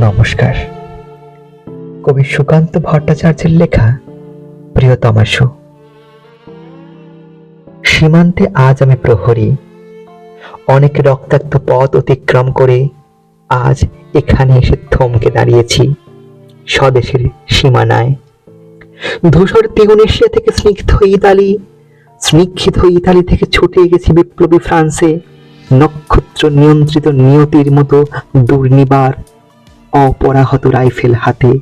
নমস্কার। কবি সুকান্ত ভট্টাচার্যের লেখা প্রিয়তমাশু সীমান্তে আজ আমি প্রহরী। অনেক রক্তাক্ত পথ অতিক্রম করে আজ এখানে এসে থমকে দাঁড়িয়েছি স্বদেশের সীমানায়। ধূসর তিগুনেশিয়া থেকে স্নিগ্ধ ইতালি স্নিগ্ধ ইতালি থেকে ছুটে গেছি বিপ্লবী ফ্রান্সে। নক্ষত্র নিয়ন্ত্রিত নিয়তির মতো দুর্নিবার অপরাহত রাইফেল হাতে।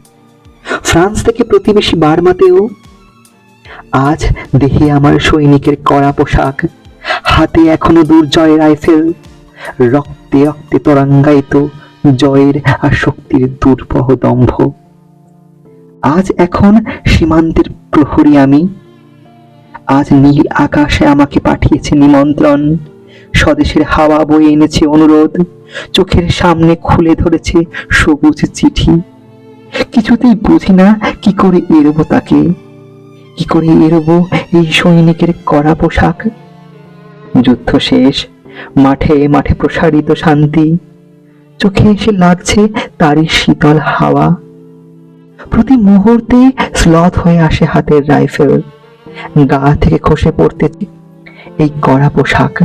ফ্রান্স থেকে প্রতিবেশী বার্মাতেও, আজ দেহে আমার সৈনিকের কড়া পোশাক। হাতে এখনও দুর্জয় রাইফেল। রক্তে রক্তে তরঙ্গায়িত জয়ের আর শক্তির দুর্বহ দম্ভ। আজ এখন সীমান্তের প্রহরী আমি। আজ নীল আকাশে আমাকে পাঠিয়েছে নিমন্ত্রণ। স্বদেশের হাওয়া বয়ে এনেছে অনুরোধ। চোখের সামনে খুলে ধরেছে সবুজ চিঠি। কিছুতেই বুঝি না কি করে এড়বো তাকে। কি করে এড়বো এই সৈনিকের কড়া পোশাক? যুদ্ধ শেষ, মাঠে মাঠে প্রসারিত শান্তি। চোখে এসে লাগছে তারই শীতল হাওয়া। প্রতি মুহূর্তে স্লথ হয়ে আসে হাতের রাইফেল। গা থেকে খসে পড়তে এই কড়া পোশাক।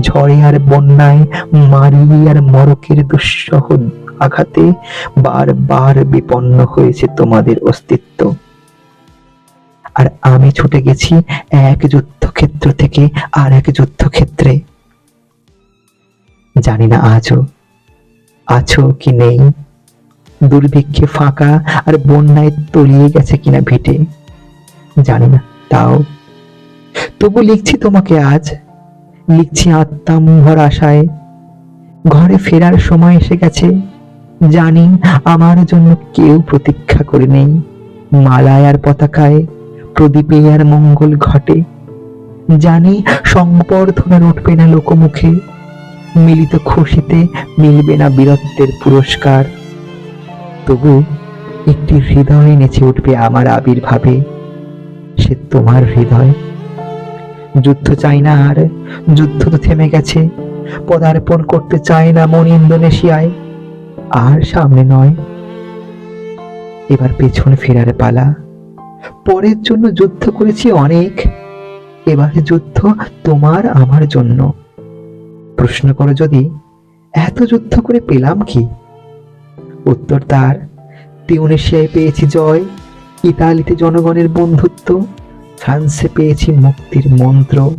ঝড়ে আর বন্যায় মারি আর মরকের দুঃসহ আঘাতে বারবার বিপন্ন হয়েছে তোমাদের অস্তিত্ব। আর আমি ছুটে গেছি এক যুদ্ধক্ষেত্র থেকে আর এক যুদ্ধক্ষেত্রে। জানি না আজও, আছো কি নেই? দুর্ভিক্ষে ফাঁকা আর বন্যায় তলিয়ে গেছে কিনা ভিটে। জানি না, তাও। তবু লিখছি তোমাকে আজ। লিখছি আত্মাম্ভর আশায়। ঘরে ফেরার সময় এসে গেছে। জানি আমার জন্য কেউ প্রতীক্ষা করে নেই। মালায় আর পতাকায় প্রদীপে আর মঙ্গল ঘটে। জানি সংবর্ধনার উঠবে না লোকমুখে। মিলিত খুশিতে মিলবে না বীরত্বের পুরস্কার। তবু একটি হৃদয় নেচে উঠবে আমার আবির্ভাবে। সে তোমার হৃদয় যুদ্ধ চাই না আর। যুদ্ধ তো থেমে গেছে। পদার্পণ করতে চায় না মন ইন্দোনেশিয়ায়। আর সামনে নয়। এবার পেছনে ফেরার পালা। পরের জন্য যুদ্ধ করেছি অনেক। এবার যুদ্ধ তোমার আমার জন্য। প্রশ্ন করো যদি, এত যুদ্ধ করে পেলাম কি? উত্তর তার, তিউনেশিয়ায় পেয়েছি জয়। ইতালিতে জনগণের বন্ধুত্ব। ফ্রান্সে পেয়েছি মুক্তির মন্ত্র।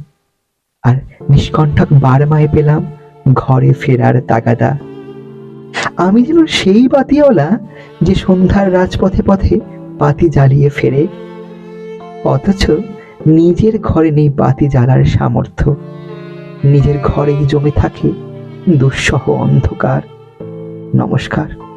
আর নিষ্কণ্ঠক বারমায় পেলাম ঘরে ফেরার তাগাদা। আমি যেন সেই বাতিওয়ালা যে সন্ধ্যার রাজপথে পথে বাতি জ্বালিয়ে ফেরে, অথচ নিজের ঘরে নেই বাতি জ্বালার সামর্থ্য। নিজের ঘরেই জমে থাকে দুঃসহ অন্ধকার। নমস্কার।